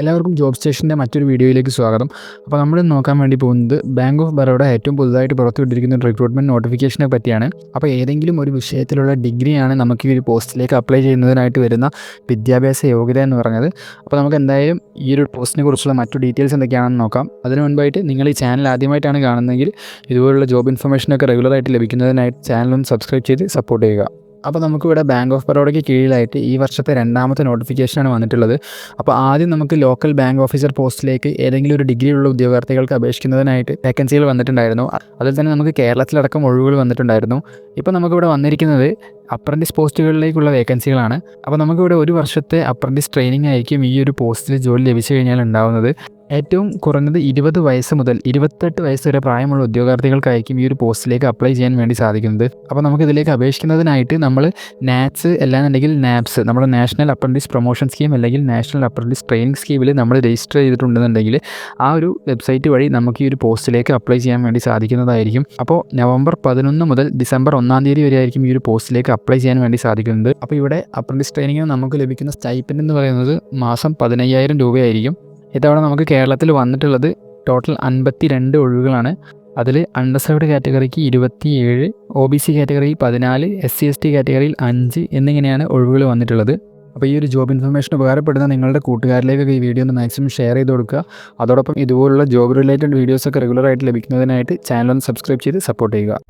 എല്ലാവർക്കും ജോബ് സ്റ്റേഷന്റെ മറ്റൊരു വീഡിയോയിലേക്ക് സ്വാഗതം. അപ്പോൾ നമ്മൾ നോക്കാൻ വേണ്ടി പോകുന്നത് ബാങ്ക് ഓഫ് ബറോഡ ഏറ്റവും പുതുതായിട്ട് പുറത്തുവിട്ടിരിക്കുന്ന റിക്രൂട്ട്മെന്റ് നോട്ടിഫിക്കേഷനെ പറ്റിയാണ്. അപ്പോൾ ഏതെങ്കിലും ഒരു വിഷയത്തിലുള്ള ഡിഗ്രിയാണ് നമുക്ക് ഈ ഒരു പോസ്റ്റിലേക്ക് അപ്ലൈ ചെയ്യുന്നതിനായിട്ട് വരുന്ന വിദ്യാഭ്യാസ യോഗ്യത എന്ന് പറഞ്ഞത്. അപ്പോൾ നമുക്ക് എന്തായാലും ഈ ഒരു പോസ്റ്റിനെ കുറിച്ചുള്ള മറ്റു ഡീറ്റെയിൽസ് എന്തൊക്കെയാണെന്ന് നോക്കാം. അതിന് മുൻപായിട്ട് നിങ്ങൾ ഈ ചാനൽ ആദ്യമായിട്ടാണ് കാണുന്നതെങ്കിൽ ഇതുപോലുള്ള ജോബ് ഇൻഫർമേഷനൊക്കെ റെഗുലറായിട്ട് ലഭിക്കുന്നതിനായിട്ട് ചാനലൊന്ന് സബ്സ്ക്രൈബ് ചെയ്ത് സപ്പോർട്ട് ചെയ്യുക. അപ്പോൾ നമുക്കിവിടെ ബാങ്ക് ഓഫ് ബറോഡയ്ക്ക് കീഴിലായിട്ട് ഈ വർഷത്തെ രണ്ടാമത്തെ നോട്ടിഫിക്കേഷനാണ് വന്നിട്ടുള്ളത്. അപ്പോൾ ആദ്യം നമുക്ക് ലോക്കൽ ബാങ്ക് ഓഫീസർ പോസ്റ്റിലേക്ക് ഏതെങ്കിലും ഒരു ഡിഗ്രിയുള്ള ഉദ്യോഗാർത്ഥികൾക്ക് അപേക്ഷിക്കുന്നതിനായിട്ട് വേക്കൻസികൾ വന്നിട്ടുണ്ടായിരുന്നു. അതിൽ തന്നെ നമുക്ക് കേരളത്തിലടക്കം ഒഴിവുകൾ വന്നിട്ടുണ്ടായിരുന്നു. ഇപ്പോൾ നമുക്കിവിടെ വന്നിരിക്കുന്നത് അപ്രന്റീസ് പോസ്റ്റുകളിലേക്കുള്ള വേക്കൻസികളാണ് അപ്പോൾ നമുക്കിവിടെ ഒരു വർഷത്തെ അപ്രന്റീസ് ട്രെയിനിങ് ആയിരിക്കും ഈ ഒരു പോസ്റ്റിൽ ജോലി ലഭിച്ചു കഴിഞ്ഞാൽ ഉണ്ടാവുന്നത്. ഏറ്റവും കുറഞ്ഞത് ഇരുപത് വയസ്സ് മുതൽ ഇരുപത്തെട്ട് വയസ്സ് വരെ പ്രായമുള്ള ഉദ്യോഗാർത്ഥികൾക്കായിരിക്കും ഈ ഒരു പോസ്റ്റിലേക്ക് അപ്ലൈ ചെയ്യാൻ വേണ്ടി സാധിക്കുന്നത്. അപ്പോൾ നമുക്ക് ഇതിലേക്ക് അപേക്ഷിക്കുന്നതിനായിട്ട് നമ്മൾ നാറ്റ്സ് അല്ലാന്നുണ്ടെങ്കിൽ നാപ്സ് നമ്മുടെ നാഷണൽ അപ്രന്റീസ് പ്രൊമോഷൻ സ്കീം അല്ലെങ്കിൽ നാഷണൽ അപ്രന്റീസ് ട്രെയിനിങ് സ്കീമിൽ നമ്മൾ രജിസ്റ്റർ ചെയ്തിട്ടുണ്ടെന്നുണ്ടെങ്കിൽ ആ ഒരു വെബ്സൈറ്റ് വഴി നമുക്ക് ഈ ഒരു പോസ്റ്റിലേക്ക് അപ്ലൈ ചെയ്യാൻ വേണ്ടി സാധിക്കുന്നതായിരിക്കും. അപ്പോൾ നവംബർ പതിനൊന്ന് മുതൽ ഡിസംബർ ഒന്നാം തീയതി വരെ ആയിരിക്കും ഈ ഒരു പോസ്റ്റിലേക്ക് അപ്ലൈ ചെയ്യാൻ വേണ്ടി സാധിക്കുന്നത്. അപ്പോൾ ഇവിടെ അപ്രന്റീസ് ട്രെയിനിങ്ങിന് നമുക്ക് ലഭിക്കുന്ന സ്റ്റൈപ്പൻഡ് എന്ന് പറയുന്നത് മാസം പതിനയ്യായിരം രൂപയായിരിക്കും. ഇത്തവണ നമുക്ക് കേരളത്തിൽ വന്നിട്ടുള്ളത് ടോട്ടൽ അൻപത്തി രണ്ട് ഒഴിവുകളാണ്. അതിൽ അൺറിസർവ്ഡ് കാറ്റഗറിക്ക് ഇരുപത്തി ഏഴ് ഒ ബി സി കാറ്റഗറിയിൽ പതിനാല് എസ് സി എസ് ടി കാറ്റഗറിയിൽ അഞ്ച് എന്നിങ്ങനെയാണ് ഒഴിവുകൾ വന്നിട്ടുള്ളത്. അപ്പോൾ ഈ ഒരു ജോബ് ഇൻഫർമേഷൻ ഉപകാരപ്പെടുന്ന നിങ്ങളുടെ കൂട്ടുകാരിലേക്കൊക്കെ ഈ വീഡിയോ ഒന്ന് മാക്സിമം ഷെയർ ചെയ്ത് കൊടുക്കുക. അതോടൊപ്പം ഇതുപോലുള്ള ജോബ് റിലേറ്റഡ് വീഡിയോസൊക്കെ റെഗുലറായിട്ട് ലഭിക്കുന്നതിനായിട്ട് ചാനൽ ഒന്ന് സബ്സ്ക്രൈബ് ചെയ്ത് സപ്പോർട്ട് ചെയ്യുക.